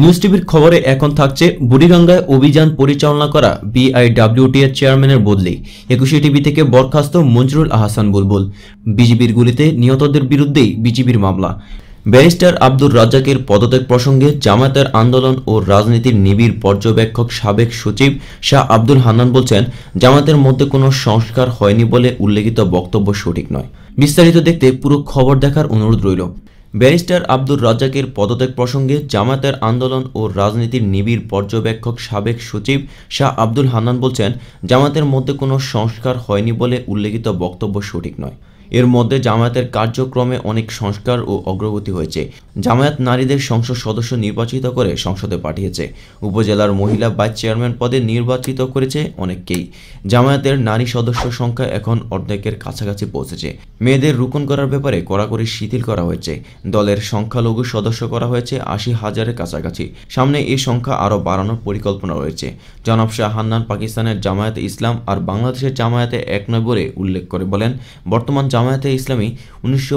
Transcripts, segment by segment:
News টিভির খবরে এখন থাকছে বুড়িগঙ্গায় অভিযান পরিচালনা করা বিআইডব্লিউটি এর চেয়ারম্যানের বদলি। একুশে টিভি থেকে বরখাস্ত মঞ্জুরুল আহসান বুলবুল। বিজিবির গুলিতে নিহতদের বিরুদ্ধেই বিজিবির মামলা। ব্যারিস্টার আব্দুর রাজ্জাকের পদত্যাগ প্রসঙ্গে জামায়াতের আন্দোলন ও রাজনীতির নিবিড় পর্যবেক্ষক সাবেক সচিব শাহ আব্দুল হান্নান বলছেন, জামায়াতের মধ্যে কোনো সংস্কার হয়নি বলে উল্লেখিত বক্তব্য সঠিক নয়। বিস্তারিত দেখতে পুরো খবর দেখার অনুরোধ রইল। ব্যারিস্টার আব্দুর রাজ্জাকের পদত্যাগ প্রসঙ্গে জামাতের আন্দোলন ও রাজনীতির নিবিড় পর্যবেক্ষক সাবেক সচিব শাহ আব্দুল হান্নান বলছেন জামাতের মধ্যে কোনো সংস্কার হয়নি বলে উল্লেখিত বক্তব্য সঠিক নয়। এর মধ্যে জামায়াতের কার্যক্রমে অনেক সংস্কার ও অগ্রগতি হয়েছে। জামায়াত নারীদের সংসদ সদস্য নির্বাচিত করে সংসদে পাঠিয়েছে। উপজেলার মহিলা ভাইস চেয়ারম্যান পদে নির্বাচিত করেছে অনেককেই। জামায়াতের নারী সদস্য সংখ্যা এখন অর্ধেকের কাছাকাছি পৌঁছেছে। মেয়েদের রুকন করার ব্যাপারে কড়াকড়ি শিথিল করা হয়েছে। দলের সংখ্যালঘু সদস্য করা হয়েছে আশি হাজারের কাছাকাছি। সামনে এই সংখ্যা আরও বাড়ানোর পরিকল্পনা রয়েছে। জনাব শাহ হান্নান পাকিস্তানের জামায়াতে ইসলাম আর বাংলাদেশের জামায়াতে এক নয় বলে উল্লেখ করে বলেন, বর্তমান জামায়াতে ইসলামী উনিশশো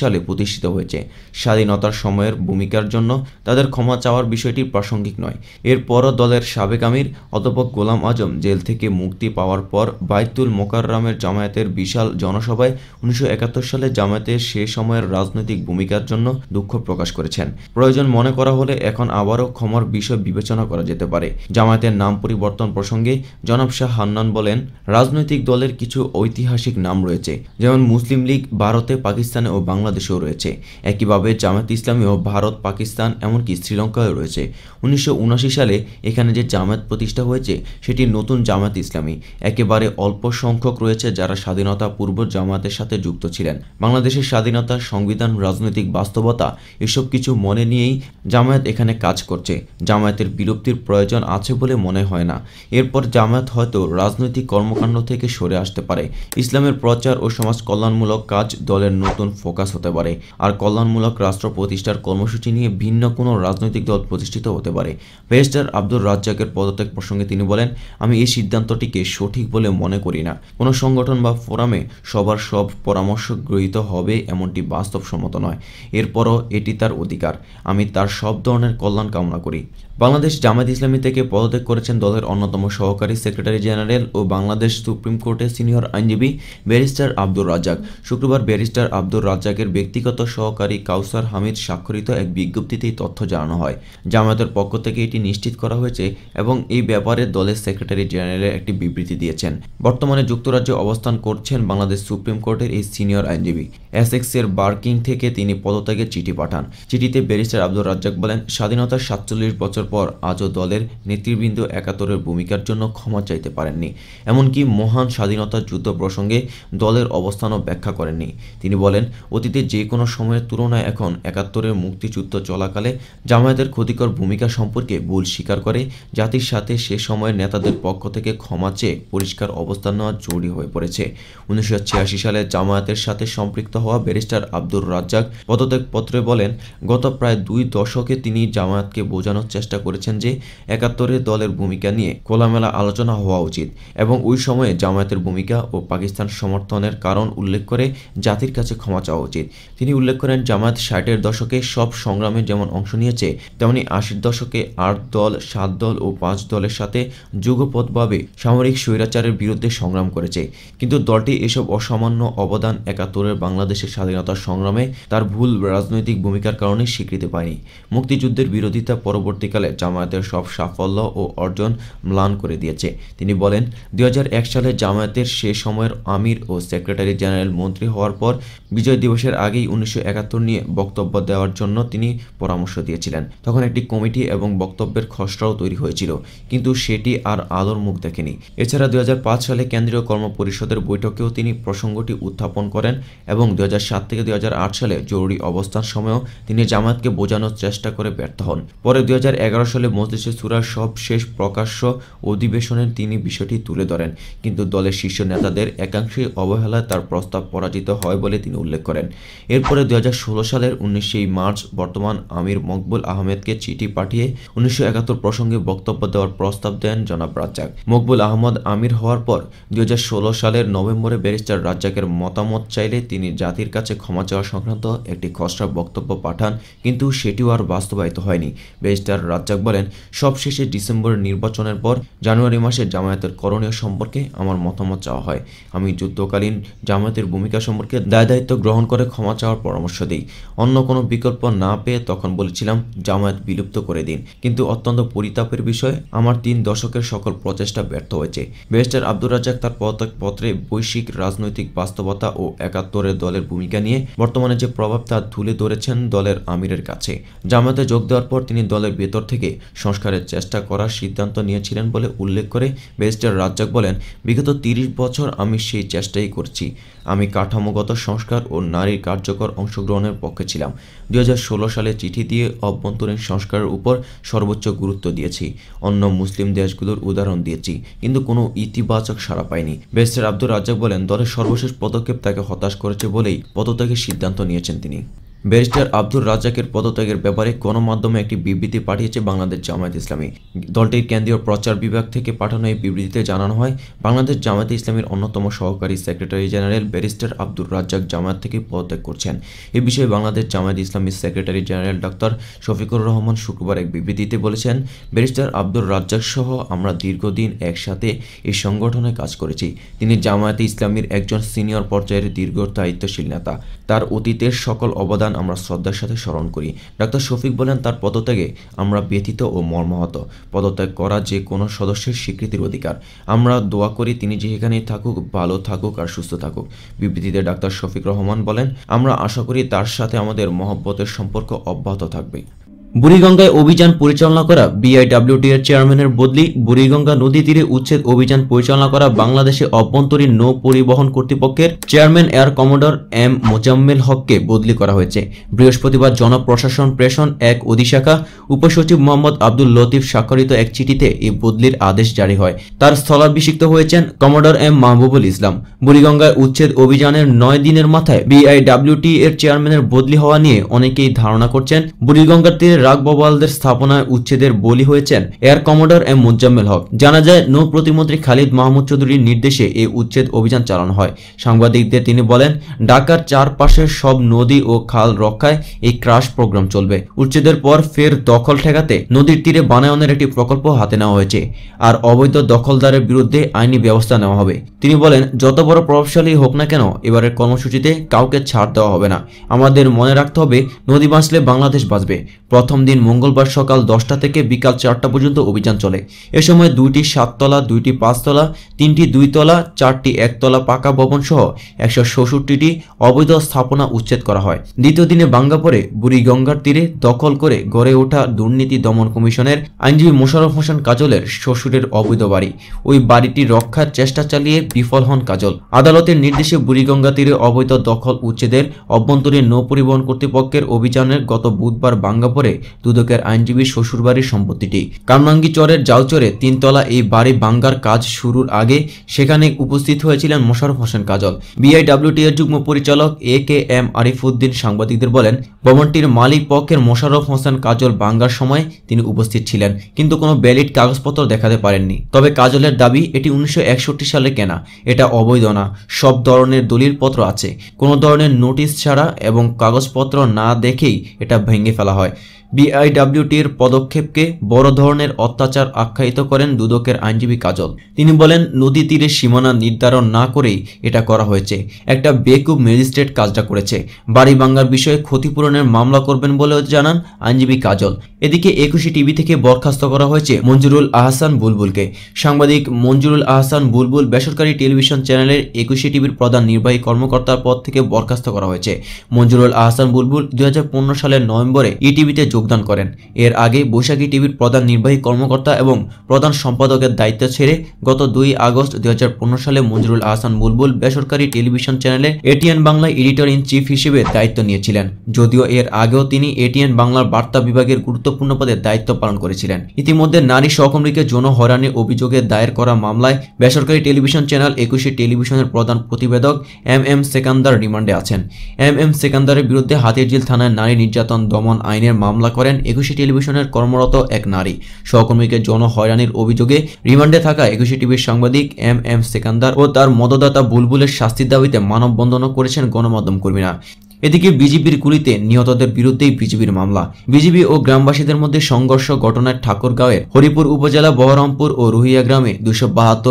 সালে প্রতিষ্ঠিত হয়েছে। স্বাধীনতার সময়ের ভূমিকার জন্য তাদের ক্ষমা চাওয়ার বিষয়টি প্রাসঙ্গিক নয়। এরপরও দলের সাবেক আমির অধ্যাপক গোলাম আজম জেল থেকে মুক্তি পাওয়ার পর বাইতুল মোকাররামের জামায়াতের বিশাল জনসভায় উনিশশো সালে জামায়াতের সে সময়ের রাজনৈতিক ভূমিকার জন্য দুঃখ প্রকাশ করেছেন। প্রয়োজন মনে করা হলে এখন আবারও ক্ষমার বিষয় বিবেচনা করা যেতে পারে। জামায়াতের নাম পরিবর্তন প্রসঙ্গে জনাব শাহ হান্নান বলেন, রাজনৈতিক দলের কিছু ঐতিহাসিক নাম রয়েছে, যেমন মুসলিম লীগ ভারতে, পাকিস্তানে ও বাংলাদেশেও রয়েছে। একইভাবে জামায়াত ইসলামী ও ভারত, পাকিস্তান, এমনকি শ্রীলঙ্কায় রয়েছে। উনিশশো সালে এখানে যে জামায়াত প্রতিষ্ঠা হয়েছে, সেটি নতুন জামায়াত ইসলামী। একেবারে অল্প সংখ্যক রয়েছে যারা স্বাধীনতা পূর্ব জামায়াতের সাথে যুক্ত ছিলেন। বাংলাদেশের স্বাধীনতা, সংবিধান, রাজনৈতিক বাস্তবতা, এসব কিছু মনে নিয়েই জামায়াত এখানে কাজ করছে। জামায়াতের বিলুপ্তির প্রয়োজন আছে বলে মনে হয় না। এরপর জামায়াত হয়তো রাজনৈতিক কর্মকাণ্ড থেকে সরে আসতে পারে। ইসলামের প্রচার ও সমাজ কল্যাণমূলক কাজ দলের নতুন ফোকাস হতে পারে। আর কল্যাণমূলক রাষ্ট্র প্রতিষ্ঠার কর্মসূচি নিয়ে ভিন্ন কোনো রাজনৈতিক দল প্রতিষ্ঠিত হতে পারে। ব্যারিস্টার আব্দুর রাজ্জাকের পদত্যাগ প্রসঙ্গে তিনি বলেন, আমি এই সিদ্ধান্তটিকে সঠিক বলে মনে করি না। কোনো সংগঠন বা ফোরামে সবার সব পরামর্শ গৃহীত হবে এমনটি বাস্তবসম্মত নয়। এরপরও এটি তার অধিকার। আমি তার সব ধরনের কল্যাণ কামনা করি। বাংলাদেশ জামায়াত ইসলামী থেকে পদত্যাগ করেছেন দলের অন্যতম সহকারী সেক্রেটারি জেনারেল ও বাংলাদেশ সুপ্রিম কোর্টের সিনিয়র আইনজীবী ব্যারিস্টার আব্দুর রাজ্জাক। শুক্রবার ব্যারিস্টার আব্দুর রাজ্জাকের ব্যক্তিগত সহকারী কাউসার হামিদ স্বাক্ষরিত এক বিজ্ঞপ্তিতেই তথ্য জানানো হয়। জামায়াতের পক্ষ থেকে এটি নিশ্চিত করা হয়েছে এবং এই ব্যাপারে দলের সেক্রেটারি জেনারেলের একটি বিবৃতি দিয়েছেন। বর্তমানে যুক্তরাজ্যে অবস্থান করছেন বাংলাদেশ সুপ্রিম কোর্টের এই সিনিয়র আইনজীবী। এসএক্স এর বার্কিং থেকে তিনি পদত্যাগের চিঠি পাঠান। চিঠিতে ব্যারিস্টার আব্দুর রাজ্জাক বলেন, স্বাধীনতার সাতচল্লিশ বছর পর আজও দলের নেতৃবৃন্দ একাত্তরের ভূমিকার জন্য ক্ষমা চাইতে পারেননি। এমনকি মহান স্বাধীনতা যুদ্ধ প্রসঙ্গে দলের অবস্থানও ব্যাখ্যা করেননি। তিনি বলেন, অতীতে যে কোনো সময়ের তুলনায় এখন একাত্তরের মুক্তিযুদ্ধ চলাকালে জামায়াতের ক্ষতিকর ভূমিকা সম্পর্কে ভুল স্বীকার করে, জাতির সাথে সে সময়ের নেতাদের পক্ষ থেকে ক্ষমা চেয়ে পরিষ্কার অবস্থান নেওয়া জরুরি হয়ে পড়েছে। উনিশশো সালে জামায়াতের সাথে সম্পৃক্ত হওয়া ব্যারিস্টার আব্দুর রাজ্জাক পদত্যাগপত্রে বলেন, গত প্রায় দুই দশকে তিনি জামায়াতকে বোঝানোর চেষ্টা করেছেন যে একাত্তরের দলের ভূমিকা নিয়ে খোলামেলা আলোচনা হওয়া উচিত এবং ওই সময়ে জামায়াতের ভূমিকা ও পাকিস্তান সমর্থনের কারণ উল্লেখ করে জাতির কাছে ক্ষমা চাওয়া উচিত। তিনি উল্লেখ করেন, জামায়াত ষাটের দশকে সব সংগ্রামে যেমন অংশ নিয়েছে, তেমনি আশির দশকে আট দল, সাত দল ও পাঁচ দলের সাথে যুগপথভাবে সামরিক স্বৈরাচারের বিরুদ্ধে সংগ্রাম করেছে। কিন্তু দলটি এসব অসামান্য অবদান একাত্তরের বাংলাদেশের স্বাধীনতা সংগ্রামে তার ভুল রাজনৈতিক ভূমিকার কারণে স্বীকৃতি পায়নি। মুক্তিযুদ্ধের বিরোধিতা পরবর্তীকালে জামায়াতের সব সাফল্য ও অর্জন ম্লান করে দিয়েছে। তিনি বলেন দু হাজার এক সালে জামায়াতের সে সময়ের আমির ও সেক্রেটারি জেনারেল মন্ত্রী হওয়ার পর বিজয় দিবসের আগেই উনিশশো নিয়ে বক্তব্য দেওয়ার জন্য তিনি পরামর্শ দিয়েছিলেন। তখন একটি কমিটি এবং বক্তব্যের খসড়াও তৈরি হয়েছিল, কিন্তু সেটি আর আলোর মুখ দেখেনি। এছাড়া দুই সালে কেন্দ্রীয় কর্ম পরিষদের বৈঠকেও তিনি প্রসঙ্গটি উত্থাপন করেন এবং দুই হাজার সাত থেকে দুই হাজার আট সালে জরুরি অবস্থান সময়েও তিনি জামায়াতকে বোঝানোর চেষ্টা করে ব্যর্থ হন। পরে দুই হাজার এগারো সালে মজলিসে সুরার সব শেষ প্রকাশ্য অধিবেশনে তিনি বিষয়টি তুলে ধরেন, কিন্তু দলের শীর্ষ নেতাদের একাংশই অবহেলায় তার প্রস্তাব প্রস্তাব পরাজিত হয় বলে তিনি উল্লেখ করেন। এরপরে দুই হাজার ষোলো সালের উনিশে মার্চ বর্তমান আমির মকবুল আহমেদকে চিঠি পাঠিয়ে উনিশশো প্রসঙ্গে বক্তব্য দেওয়ার প্রস্তাব দেন জনাব রাজ্জাক। মকবুল আহমদ আমির হওয়ার পর দুই সালের নভেম্বরে ব্যারিস্টার রাজ্জাকের মতামত চাইলে তিনি জাতির কাছে ক্ষমা চাওয়া সংক্রান্ত একটি খসড়া বক্তব্য পাঠান, কিন্তু সেটিও আর বাস্তবায়িত হয়নি। ব্যারিস্টার রাজ্জাক বলেন, সবশেষে ডিসেম্বরের নির্বাচনের পর জানুয়ারি মাসে জামায়াতের করণীয় সম্পর্কে আমার মতামত চাওয়া হয়। আমি যুদ্ধকালীন জামায়াতের ভূমিকা সম্পর্কে দায় দায়িত্ব গ্রহণ করে ক্ষমা চাওয়ার পরামর্শ দিই। অন্য কোনো বিকল্প না পেয়ে তখন বলেছিলাম, জামায়াত বিলুপ্ত করে দিন। কিন্তু অত্যন্ত পরিতাপের বিষয়, আমার তিন দশকের সকল প্রচেষ্টা ব্যর্থ হয়েছে। ব্যারিস্টার আব্দুর রাজ্জাক তার পত্রে বৈশ্বিক রাজনৈতিক বাস্তবতা ও একাত্তরের দলের ভূমিকা নিয়ে বর্তমানে যে প্রভাব তা তুলে ধরেছেন দলের আমিরের কাছে। জামায়াতে যোগ দেওয়ার পর তিনি দলের ভেতর থেকে সংস্কারের চেষ্টা করার সিদ্ধান্ত নিয়েছিলেন বলে উল্লেখ করে ব্যারিস্টার রাজ্জাক বলেন, বিগত তিরিশ বছর আমি সেই চেষ্টাই করছি। আমি কাঠামোগত সংস্কার ও নারীর কার্যকর অংশগ্রহণের পক্ষে ছিলাম। দুই হাজার ষোলো সালে চিঠি দিয়ে অভ্যন্তরীণ সংস্কারের উপর সর্বোচ্চ গুরুত্ব দিয়েছি। অন্য মুসলিম দেশগুলোর উদাহরণ দিয়েছি, কিন্তু কোনো ইতিবাচক সাড়া পায়নি ব্যারিস্টার আব্দুর রাজ্জাক বলেন, দলের সর্বশেষ পদক্ষেপ তাকে হতাশ করেছে বলেই পদত্যাগের সিদ্ধান্ত নিয়েছেন তিনি। ব্যারিস্টার আব্দুর রাজ্জাকের পদত্যাগের ব্যাপারে গণমাধ্যমে একটি বিবৃতি পাঠিয়েছে বাংলাদেশ জামায়াত ইসলামী। দলটির কেন্দ্রীয় প্রচার বিভাগ থেকে পাঠানো এই বিবৃতিতে জানানো হয়, বাংলাদেশ জামায়াত ইসলামীর অন্যতম সহকারী secretary general barrister Abdur Razzak Jamaat থেকে পদত্যাগ করছেন। এ বিষয়ে বাংলাদেশ জামায়াত ইসলামীর secretary general doctor Shafiqur Rahman শুক্রবার এক বিবৃতিতে বলেছেন, ব্যারিস্টার আব্দুর রাজ্জাক সহ আমরা দীর্ঘদিন একসাথে এই সংগঠনে কাজ করেছি। তিনি জামায়াতে ইসলামীর একজন সিনিয়র পর্যায়ের দীর্ঘ দায়িত্বশীল নেতা। তার অতীতের সকল অবদান আমরা শ্রদ্ধার সাথে স্মরণ করি। ডাক্তার শফিক বলেন, তার পদত্যাগে আমরা ব্যথিত ও মর্মাহত। পদত্যাগ করা যে কোনো সদস্যের স্বীকৃতির অধিকার। আমরা দোয়া করি তিনি যেখানেই থাকুক, ভালো থাকুক আর সুস্থ থাকুক। বিবৃতিতে ডাক্তার শফিক রহমান বলেন, আমরা আশা করি তার সাথে আমাদের মহব্বতের সম্পর্ক অব্যাহত থাকবে। বুড়িগঙ্গায় অভিযান পরিচালনা করা বিআইডব্লিউটি এর চেয়ারম্যানের বদলি বুড়িগঙ্গা নদী তীরে উচ্ছেদ অভিযান পরিচালনা করা বাংলাদেশে অভ্যন্তরীণ নৌ পরিবহন কর্তৃপক্ষের chairman air commodore M Mozammel হককে বদলি করা হয়েছে। বৃহস্পতিবার জনপ্রশাসন প্রেষণ এক অধিশাখা উপসচিব মোহাম্মদ আব্দুল লতিফ স্বাক্ষরিত এক চিঠিতে এই বদলির আদেশ জারি হয়। তার স্থলাভিষিক্ত হয়েছেন কমোডর এম মাহবুবুল ইসলাম। বুড়িগঙ্গায় উচ্ছেদ অভিযানের নয় দিনের মাথায় বিআইডব্লিউটি এর চেয়ারম্যানের বদলি হওয়া নিয়ে অনেকেই ধারণা করছেন, বুড়িগঙ্গার তীরে রাগববালদের স্থাপনায় উচ্ছেদের বলি হয়েছেন air commodore M Mujammel Haque. জানা যায়, নৌ প্রতিমন্ত্রী খালিদ মাহমুদ চৌধুরীর নির্দেশে এই উচ্ছেদ অভিযান চালানো হয়। সাংবাদিকদের তিনি বলেন, ঢাকার চারপাশের সব নদী ও খাল রক্ষায় এই ক্রাশ প্রোগ্রাম চলবে। উচ্ছেদের পর ফের দখল ঠেকাতে নদীর তীরে বানায়নের একটি প্রকল্প হাতে নেওয়া হয়েছে। আর অবৈধ দখলদারের বিরুদ্ধে আইনি ব্যবস্থা নেওয়া হবে। তিনি বলেন, যত বড় প্রভাবশালী হোক না কেন, এবারের কর্মসূচিতে কাউকে ছাড় দেওয়া হবে না। আমাদের মনে রাখতে হবে, নদী বাঁচলে বাংলাদেশ বাঁচবে। প্রথম দিন মঙ্গলবার সকাল দশটা থেকে বিকাল চারটা পর্যন্ত অভিযান চলে। এ সময় দুইটি সাততলা, দুইটি পাঁচতলা, তিনটি দুইতলা, চারটি একতলা পাকা ভবন সহ একশো ষষট্টিটি অবৈধ স্থাপনা উচ্ছেদ করা হয়। দ্বিতীয় দিনে বাঙ্গাপুরে বুড়িগঙ্গার তীরে দখল করে গড়ে ওঠা দুর্নীতি দমন কমিশনের আইনজীবী মোশারফ হোসেন কাজলের শ্বশুরের অবৈধ বাড়ি। ওই বাড়িটি রক্ষার চেষ্টা চালিয়ে বিফল হন কাজল। আদালতের নির্দেশে বুড়িগঙ্গা তীরে অবৈধ দখল উচ্ছেদের অভ্যন্তরীণ নৌ পরিবহন কর্তৃপক্ষের অভিযানের গত বুধবার বাঙ্গাপুরে দুদকের আইনজীবীর শ্বশুরবাড়ির সম্পত্তিটি। কামরাঙ্গি চরের জালচরে তিনতলা এই বাড়ি বাঙ্গার কাজ শুরুর আগে সেখানে উপস্থিত হয়েছিলেন মোশারফ হোসেন কাজল। বিআইডব্লিউটি এর যুগ্ম পরিচালক এ কে এম আরিফুদ্দিন সাংবাদিকদের বলেন, ভবনটির মালিক পক্ষের মোশারফ হোসেন কাজল বাঙ্গার সময় তিনি উপস্থিত ছিলেন, কিন্তু কোনো ব্যালিড কাগজপত্র দেখাতে পারেননি। তবে কাজলের দাবি, এটি উনিশশো একষট্টি সালে কেনা, এটা অবৈধ না, সব ধরনের দলিলপত্র আছে। কোনো ধরনের নোটিশ ছাড়া এবং কাগজপত্র না দেখেই এটা ভেঙে ফেলা হয়। বিআইডব্লিউটির পদক্ষেপকে বড় ধরনের অত্যাচার আখ্যায়িত করেন দুদকের আইনজীবী কাজল। তিনি বলেন, নদী তীরে সীমানা নির্ধারণ না করেই এটা করা হয়েছে। একটা বেকুব ম্যাজিস্ট্রেট কাজটা করেছে। বাড়ি ভাঙ্গার বিষয়ে ক্ষতিপূরণের মামলা করবেন বলেও জানান আইনজীবী কাজল। এদিকে একুশে টিভি থেকে বরখাস্ত করা হয়েছে মঞ্জুরুল আহসান বুলবুলকে। সাংবাদিক মঞ্জুরুল আহসান বুলবুল বেসরকারি টেলিভিশন চ্যানেলের একুশে টিভির প্রধান নির্বাহী কর্মকর্তার পদ থেকে বরখাস্ত করা হয়েছে। মঞ্জুরুল আহসান বুলবুল দুই হাজার পনেরো সালের নভেম্বরে ইটিভিতে যোগদান করেন। এর আগে বৈশাখী টিভির প্রধান নির্বাহী কর্মকর্তা এবং প্রধান সম্পাদকের দায়িত্ব ছেড়ে গত দুই আগস্ট দুই হাজার পনেরো সালে মঞ্জুরুল আহসান বুলবুল বেসরকারি টেলিভিশন চ্যানেলে ATN Bangla editor in chief হিসেবে দায়িত্ব নিয়েছিলেন। যদিও এর আগেও তিনি এটিএন বাংলার বার্তা বিভাগের গুরুত্বপূর্ণ পদে দায়িত্ব পালন করেছিলেন। ইতিমধ্যে নারী সহকর্মীকে যৌন হয়রানির অভিযোগে দায়ের করা মামলায় বেসরকারি টেলিভিশন চ্যানেল একুশে টেলিভিশনের প্রধান প্রতিবেদক এম এম সেকান্দার রিমান্ডে আছেন। এম এম সেকান্দারের বিরুদ্ধে হাতিরঝিল থানায় নারী নির্যাতন দমন আইনের মামলা করেন একুশে টেলিভিশনের কর্মরত এক নারী। সহকর্মীকে যৌন হয়রানির অভিযোগে রিমান্ডে থাকা একুশে টিভির সাংবাদিক এম এম সেকান্দার ও তার মতদাতা বুলবুলের শাস্তির দাবিতে মানববন্ধনও করেছেন গণমাধ্যম কর্মীরা। এদিকে বিজেপির গুলিতে নিহতদের বিরুদ্ধেই বিজেপির মামলা। বিজেপি ও গ্রামবাসীদের মধ্যে সংঘর্ষ ঘটনায় ঠাকুরগাঁওয়ের হরিপুর উপজেলা, বহরমপুর ও রুহিয়া গ্রামে দুশো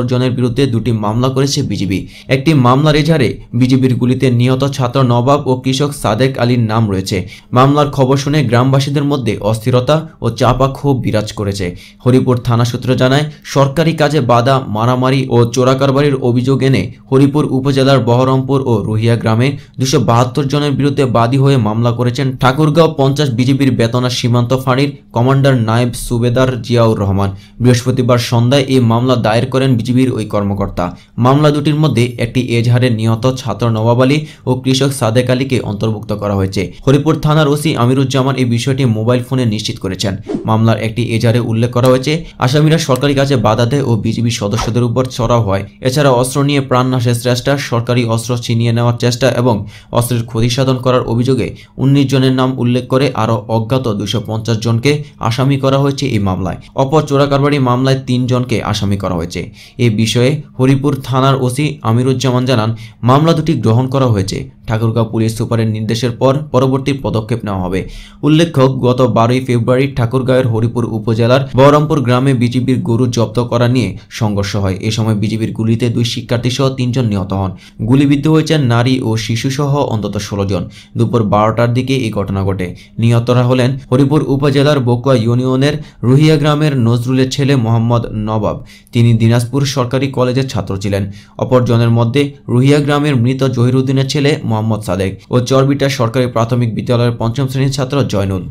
জনের বিরুদ্ধে দুটি মামলা করেছে বিজেপি একটি মামলার এজাহারে বিজেপির গুলিতে নিহত ছাত্র নবাব ও কৃষক সাদেক আলীর নাম রয়েছে। মামলার খবর শুনে গ্রামবাসীদের মধ্যে অস্থিরতা ও চাপা ক্ষোভ বিরাজ করেছে। হরিপুর থানা সূত্র জানায়, সরকারি কাজে বাধা, মারামারি ও চোরাকারবারির অভিযোগ এনে হরিপুর উপজেলার বহরমপুর ও রুহিয়া গ্রামে দুশো বাহাত্তর জনের বিরুদ্ধে বাদী হয়ে মামলা করেছেন ঠাকুরগাঁও পঞ্চাশ বিজেপির বেতনা সীমান্ত ফাঁড়ির কমান্ডার নায়েব সুবেদার জিয়াউর রহমান। বৃহস্পতিবার সন্ধ্যায় এই মামলা দায়ের করেন বিজেপির ওই কর্মকর্তা। মামলা দুটির মধ্যে একটি এজাহারে নিহত ছাত্র নবাব আলী ও কৃষক সাদেক আলীকে অন্তর্ভুক্ত করা হয়েছে। হরিপুর থানার ওসি আমিরুজ্জামান এই বিষয়টি মোবাইল ফোনে নিশ্চিত করেছেন। মামলার একটি এজাহারে উল্লেখ করা হয়েছে, আসামিরা সরকারি কাজে বাধা দেয় ও বিজেপি সদস্যদের উপর চড়াও হয়। এছাড়া অস্ত্র নিয়ে প্রাণনাশের চেষ্টা, সরকারি অস্ত্র ছিনিয়ে নেওয়ার চেষ্টা এবং অস্ত্রের ক্ষতি সাধন করার অভিযোগে উনিশ জনের নাম উল্লেখ করে আরও অজ্ঞাত দুশো জনকে আসামি করা হয়েছে এই মামলায়। অপর চোরাকারবারি মামলায় তিন জনকে আসামি করা হয়েছে। এ বিষয়ে হরিপুর থানার ওসি আমিরুজ্জামান জানান, মামলা দুটি গ্রহণ করা হয়েছে। ঠাকুরগাঁও পুলিশ সুপারের নির্দেশের পর পরবর্তী পদক্ষেপ নেওয়া হবে। উল্লেখ্য, গত বারোই ফেব্রুয়ারি ঠাকুরগাঁওয়ের হরিপুর উপজেলার বহরমপুর গ্রামে বিজেপির গরু জব্দ করা নিয়ে সংঘর্ষ হয়। এ সময় বিজেপির গুলিতে দুই শিক্ষার্থী সহ তিনজন নিহত হন। গুলিবিদ্ধ হয়েছেন নারী ও শিশুসহ অন্তত ষোলো জন। দুপুর বারোটার দিকে এই ঘটনা ঘটে। নিহতরা হলেন হরিপুর উপজেলার বকুয়া ইউনিয়নের রুহিয়া গ্রামের নজরুলের ছেলে মোহাম্মদ নবাব। তিনি দিনাজপুর সরকারি কলেজের ছাত্র ছিলেন। অপরজনের মধ্যে রুহিয়া গ্রামের মৃত জহিরুদ্দিনের ছেলে মোহাম্মদ সাদেক ও চরবিটা সরকারি প্রাথমিক বিদ্যালয়ের পঞ্চম শ্রেণির ছাত্র জয়নুল।